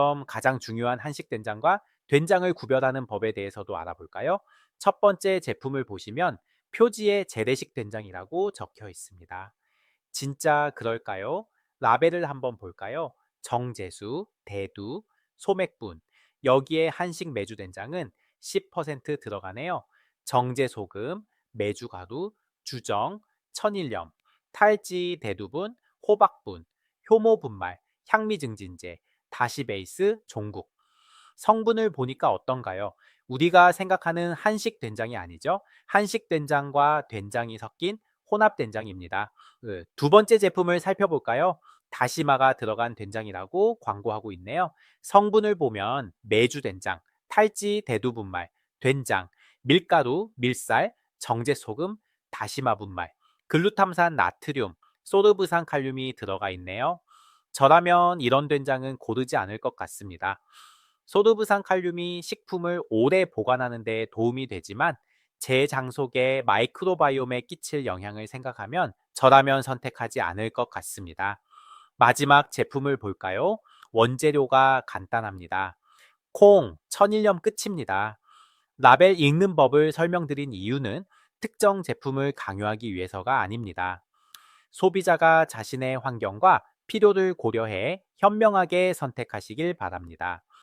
그럼 가장 중요한 한식 된장과 된장을 구별하는 법에 대해서도 알아볼까요? 첫 번째 제품을 보시면 표지에 재래식 된장이라고 적혀 있습니다. 진짜 그럴까요? 라벨을 한번 볼까요? 정제수, 대두, 소맥분. 여기에 한식 메주 된장은 10% 들어가네요. 정제 소금, 메주 가루, 주정, 천일염, 탈지 대두분, 호박분, 효모 분말, 향미 증진제, 다시 베이스, 종국. 성분을 보니까 어떤가요? 우리가 생각하는 한식 된장이 아니죠. 한식 된장과 된장이 섞인 혼합 된장입니다. 그두 번째 제품을 살펴볼까요? 다시마가 들어간 된장이라고 광고하고 있네요. 성분을 보면 메주 된장, 탈지 대두 분말, 된장, 밀가루, 밀쌀, 정제 소금, 다시마 분말, 글루탐산 나트륨, 소르브산 칼륨이 들어가 있네요. 저라면 이런 된장은 고르지 않을 것 같습니다. 소르브산 칼륨이 식품을 오래 보관하는 데 도움이 되지만 제 장속의 마이크로바이옴에 끼칠 영향을 생각하면 저라면 선택하지 않을 것 같습니다. 마지막 제품을 볼까요? 원재료가 간단합니다. 콩, 천일염 끝입니다. 라벨 읽는 법을 설명드린 이유는 특정 제품을 강요하기 위해서가 아닙니다. 소비자가 자신의 환경과 필요를 고려해 현명하게 선택하시길 바랍니다.